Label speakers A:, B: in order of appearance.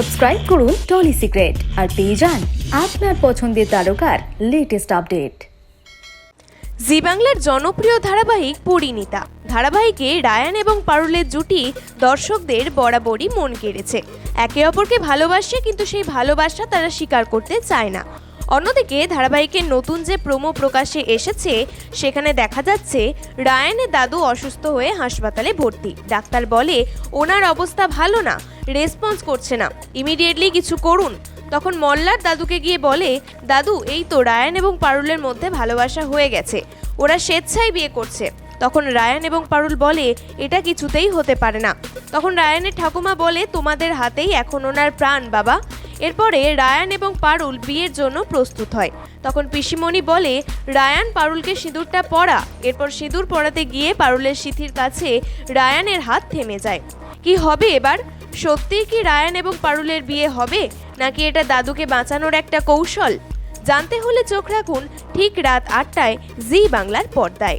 A: Subscribe করুন trolley secret আর পেয়ে যান আপনার পছন্দের তারকার লেটেস্ট আপডেট
B: জি বাংলার জনপ্রিয় ধারাবাহিক পরিণীতা। ধারাবাহিকে রায়ান এবং পারুলের জুটি দর্শকদের বরাবরই মন কেড়েছে। একে অপরকে ভালোবাসে, কিন্তু সেই ভালোবাসা তারা স্বীকার করতে চায় না। অন্যদিকে ধারাবাহিকের নতুন যে প্রোমো প্রকাশে এসেছে, সেখানে দেখা যাচ্ছে রায়ানের দাদু অসুস্থ হয়ে হাসপাতালে ভর্তি। ডাক্তার বলে, ওনার অবস্থা ভালো না, রেসপন্স করছে না, ইমিডিয়েটলি কিছু করুন। তখন মল্লার দাদুকে গিয়ে বলে, দাদু, এই তো রায়ান এবং পারুলের মধ্যে ভালোবাসা হয়ে গেছে, ওরা স্বেচ্ছায় বিয়ে করছে। তখন রায়ান এবং পারুল বলে, এটা কিছুতেই হতে পারে না। তখন রায়ানের ঠাকুমা বলে, তোমাদের হাতেই এখন ওনার প্রাণ, বাবা। এরপরে রায়ান এবং পারুল বিয়ের জন্য প্রস্তুত হয়। তখন পিসিমণি বলে, রায়ান পারুলকে সিঁদুরটা পরা এরপর সিঁদুর পরাতে গিয়ে পারুলের সিথির কাছে রায়ানের হাত থেমে যায়। কি হবে এবার? সত্যিই কি রায়ান এবং পারুলের বিয়ে হবে? নাকি এটা দাদুকে বাঁচানোর একটা কৌশল? জানতে হলে চোখ রাখুন, ঠিক রাত আটটায় জি বাংলার পর্দায়।